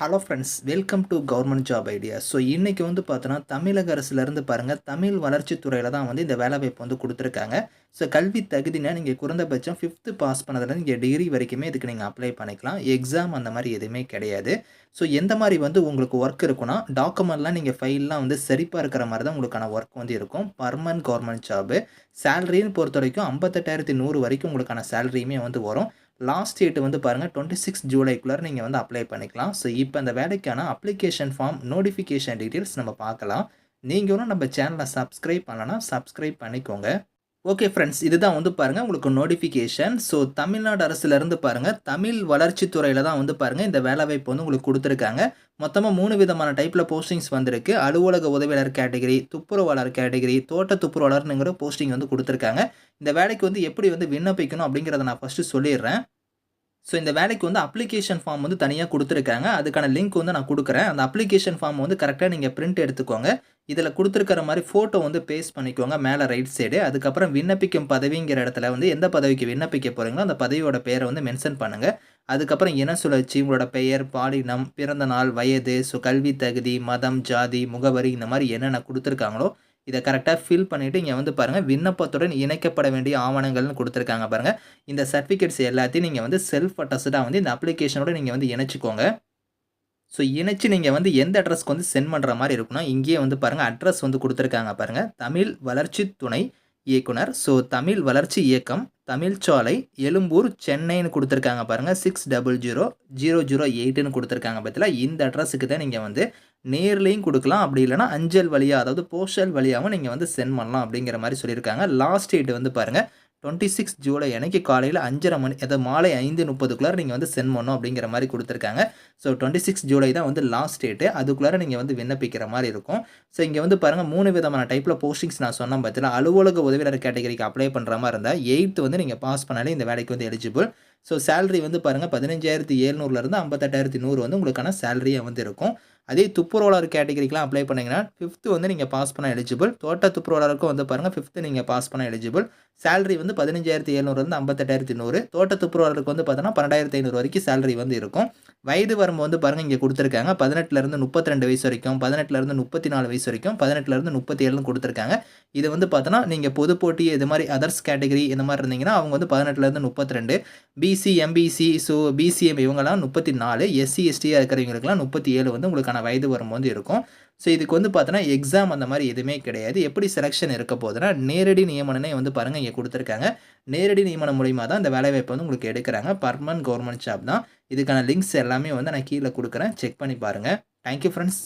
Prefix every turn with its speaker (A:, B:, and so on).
A: Hello friends welcome to government job idea so இன்றைக்கி வந்து பார்த்தோன்னா தமிழக அரசுலேருந்து பாருங்கள் தமிழ் வளர்ச்சித்துறையில் தான் வந்து இந்த வேலைவாய்ப்பு வந்து கொடுத்துருக்காங்க. ஸோ கல்வி தகுதினா நீங்கள் குறைந்தபட்சம் ஃபிஃப்த்து பாஸ் பண்ணதுலேருந்து இங்கே டிகிரி வரைக்குமே இதுக்கு நீங்கள் அப்ளை பண்ணிக்கலாம். எக்ஸாம் அந்த மாதிரி எதுவுமே கிடையாது. ஸோ எந்த மாதிரி வந்து உங்களுக்கு ஒர்க் இருக்குன்னா டாக்குமெண்ட்லாம் நீங்கள் ஃபைல்லாம் வந்து சரிப்பாக இருக்கிற மாதிரி தான் உங்களுக்கான ஒர்க் வந்து இருக்கும். பர்மனன்ட் கவர்மெண்ட் ஜாபு சேலரின்னு பொறுத்த வரைக்கும் ஐம்பத்தெட்டாயிரத்தி நூறு வரைக்கும் உங்களுக்கான சேலரியுமே வந்து வரும். லாஸ்ட் டேட் வந்து பாருங்கள் டுவெண்ட்டி சிக்ஸ் ஜூலைக்குள்ளே நீங்கள் வந்து அப்ளை பண்ணிக்கலாம். ஸோ இப்போ அந்த வேலைக்கான அப்ளிகேஷன் ஃபார்ம் நோட்டிஃபிகேஷன் டீட்டெயில்ஸ் நம்ம பார்க்கலாம். நீங்களும் நம்ம சேனலை சப்ஸ்கிரைப் பண்ணலன்னா சப்ஸ்கிரைப் பண்ணிக்கோங்க. ஓகே ஃப்ரெண்ட்ஸ் இதுதான் வந்து பாருங்கள் உங்களுக்கு நோட்டிஃபிகேஷன் ஸோ தமிழ்நாடு அரசுலேருந்து பாருங்கள் தமிழ் வளர்ச்சித்துறையில் தான் வந்து பாருங்கள் இந்த வேலைவாய்ப்பு வந்து உங்களுக்கு கொடுத்துருக்காங்க. மொத்தமாக மூணு விதமான டைப்பில் போஸ்டிங்ஸ் வந்திருக்கு. அலுவலக உதவியாளர் கேட்டகரி துப்புரவாளர் கேட்டகரி தோட்ட துப்புரவாளர்னுங்கிற போஸ்டிங் வந்து கொடுத்துருக்காங்க. இந்த வேலைக்கு வந்து எப்படி வந்து விண்ணப்பிக்கணும் அப்படிங்கிறத நான் ஃபஸ்ட்டு சொல்லிடுறேன். ஸோ இந்த வேலைக்கு வந்து அப்ளிகேஷன் ஃபார்ம் வந்து தனியாக கொடுத்துருக்காங்க. அதுக்கான லிங்க் வந்து நான் கொடுக்குறேன். அந்த அப்ளிகேஷன் ஃபார்ம் வந்து கரெக்டாக நீங்கள் பிரிண்ட் எடுத்துக்கோங்க. இதில் கொடுத்துருக்கிற மாதிரி ஃபோட்டோ வந்து பேஸ்ட் பண்ணிக்கோங்க மேலே ரைட் சைடு அதுக்கப்புறம் விண்ணப்பிக்கும் பதவிங்கிற இடத்துல வந்து எந்த பதவிக்கு விண்ணப்பிக்க போகிறீங்களோ அந்த பதவியோட பேரை வந்து மென்ஷன் பண்ணுங்கள் அதுக்கப்புறம் இன சுழற்சி உங்களோட பெயர் பாலினம் பிறந்த நாள் வயது ஸோ கல்வி தகுதி மதம் ஜாதி முகவரி இந்த மாதிரி என்னென்ன கொடுத்துருக்காங்களோ இதை கரெக்டாக ஃபில் பண்ணிவிட்டு இங்கே வந்து பாருங்கள் விண்ணப்பத்துடன் இணைக்கப்பட வேண்டிய ஆவணங்கள்னு கொடுத்துருக்காங்க பாருங்கள் இந்த சர்டிஃபிகேட்ஸ் எல்லாத்தையும் நீங்கள் வந்து செல்ஃப் அட்ரஸ்டாக வந்து இந்த அப்ளிகேஷனோட நீங்கள் வந்து இணைச்சிக்கோங்க. ஸோ இணைச்சி நீங்கள் வந்து எந்த அட்ரஸ்க்கு வந்து சென்ட் பண்ணுற மாதிரி இருக்குன்னா இங்கேயே வந்து பாருங்கள் அட்ரஸ் வந்து கொடுத்துருக்காங்க பாருங்கள் தமிழ் வளர்ச்சி துணை இயக்குனர். ஸோ தமிழ் வளர்ச்சி இயக்கம் தமிழ்ச்சாலை எழும்பூர் சென்னைன்னு கொடுத்துருக்காங்க பாருங்கள் six double zero zero zero எயிட்டுன்னு கொடுத்துருக்காங்க பற்றியில் இந்த அட்ரஸுக்கு தான் நீங்கள் வந்து நேர்லேயும் கொடுக்கலாம். அப்படி இல்லைனா அஞ்சல் வழியாக அதாவது போஸ்டல் வழியாகவும் நீங்கள் வந்து சென்ட் பண்ணலாம் அப்படிங்கிற மாதிரி சொல்லியிருக்காங்க. லாஸ்ட் டேட் வந்து பாருங்கள் டுவெண்ட்டி சிக்ஸ் ஜூலை அன்னைக்கு காலையில் அஞ்சரை மணி அதாவது மாலை ஐந்து முப்பதுக்குள்ளார நீங்கள் வந்து சென்ட் பண்ணணும் அப்படிங்கிற மாதிரி கொடுத்துருக்காங்க. ஸோ டுவெண்ட்டி சிக்ஸ் ஜூலை தான் வந்து லாஸ்ட் டேட்டு அதுக்குள்ளார நீங்கள் வந்து விண்ணப்பிக்கிற மாதிரி இருக்கும். ஸோ இங்கே வந்து பாருங்கள் மூணு விதமான டைப்பில் போஸ்டிங்ஸ் நான் சொன்ன பார்த்தீங்கன்னா அலுவலக உதவியாளர் கேட்டகரிக்கு அப்ளை பண்ணுற மாதிரி இருந்தால் எயித்து வந்து நீங்கள் பாஸ் பண்ணாலே இந்த வேலைக்கு வந்து எலிஜிபிள் ஸோ சேலரி வந்து பாருங்கள் பதினஞ்சாயிரத்தி ஏழ்நூறுலேருந்து ஐம்பத்தெட்டாயிரத்தி நூறு வந்து உங்களுக்கான சேலரியாக வந்து இருக்கும். அதே துப்புரோலர் கேட்டகரிக்கெலாம் அப்ளை பண்ணிங்கன்னா ஃபிஃப்த்து வந்து நீங்கள் பாஸ் பண்ண எலிஜிபிள் தோட்ட துப்புரோலருக்கும் வந்து பாருங்கள் ஃபிஃப்த்து நீங்கள் பாஸ் பண்ண எலிஜிபிள் சேலரி வந்து பதினஞ்சாயிரத்தி எழுநூறுலேருந்து ஐம்பத்தெட்டாயிரத்தி நூறு. தோட்ட துப்புரோலருக்கு வந்து பார்த்தோன்னா பன்னெண்டாயிரத்தி ஐநூறு வரைக்கும் சேலரி வந்து இருக்கும். வயது வரம்பு வந்து பாருங்கள் இங்கே கொடுத்துருக்காங்க. பதினெட்டுலேருந்து முப்பத்தி ரெண்டு வயசு வரைக்கும் பதினெட்டுலேருந்து முப்பத்தி நாலு வயசு வரைக்கும் பதினெட்டுலேருந்து முப்பத்தி ஏழுன்னு கொடுத்துருக்காங்க. இது வந்து பார்த்தோன்னா நீங்கள் பொது போட்டி இது மாதிரி அதர்ஸ் கேட்டகரி இந்த மாதிரி இருந்தீங்கன்னா அவங்க வந்து பதினெட்டுலேருந்து முப்பத்தி ரெண்டு பிசி எம்பிசி ஸோ பிசிஎம் இவங்கெல்லாம் முப்பத்தி நாலு எஸ்சி எஸ்டியாக இருக்கிறவங்களுக்குலாம் முப்பத்தி ஏழு வந்து உங்களுக்கான வயது வரம்பு வந்து இருக்கும். ஸோ இதுக்கு வந்து பார்த்தோன்னா எக்ஸாம் அந்த மாதிரி எதுவுமே கிடையாது. எப்படி செலெக்ஷன் இருக்க போதுன்னா நேரடி நியமனமே வந்து பாருங்கள் இங்கே கொடுத்துருக்காங்க. நேரடி நியமனம் மூலிமா தான் இந்த வேலைவாய்ப்பு வந்து உங்களுக்கு எடுக்கிறாங்க. பர்மனன்ட் கவர்மெண்ட் ஜாப் தான். இதுக்கான லிங்க்ஸ் எல்லாமே வந்து நான் கீழே கொடுக்குறேன். செக் பண்ணி பாருங்கள் தேங்க்யூ ஃப்ரெண்ட்ஸ்